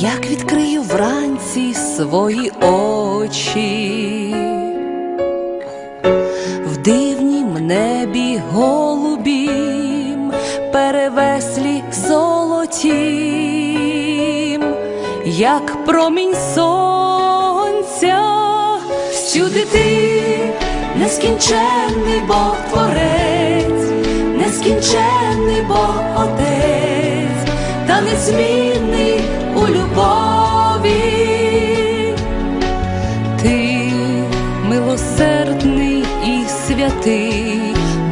як відкрию вранці свої очі, в дивнім небі голубім, перевеслі золотім, як промінь сонця, всюди ти нескінченний Бог Творець, нескінченний Бог Отець, та незмінний Ти милосердний і святий,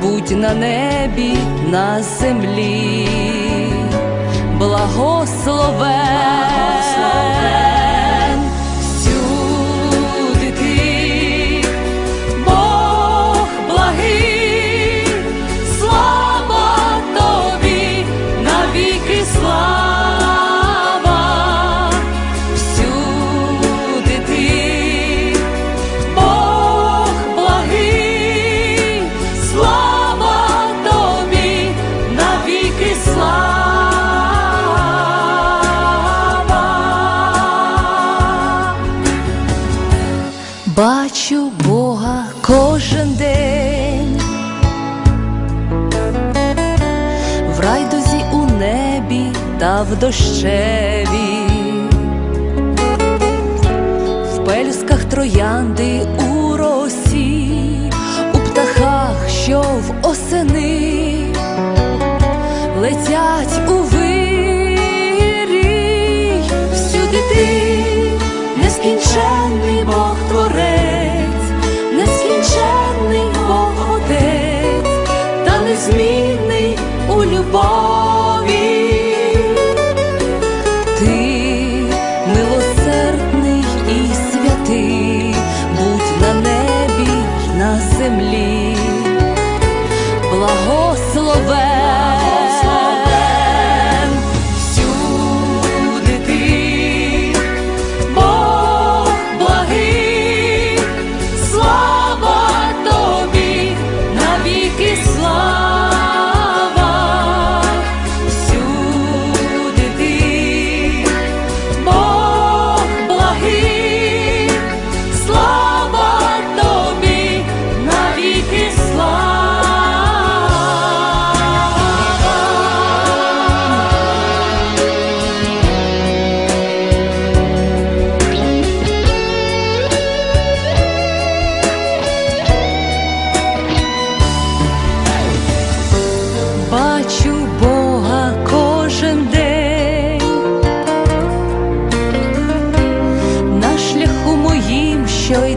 будь на небі, на землі, благословен Бачу Бога кожен день, в райдузі у небі та в дощеві, в пельсках троянди у росі, у птахах, що в осени. Летять у вирій, всюди ти, нескінченний Бог Творець, благословен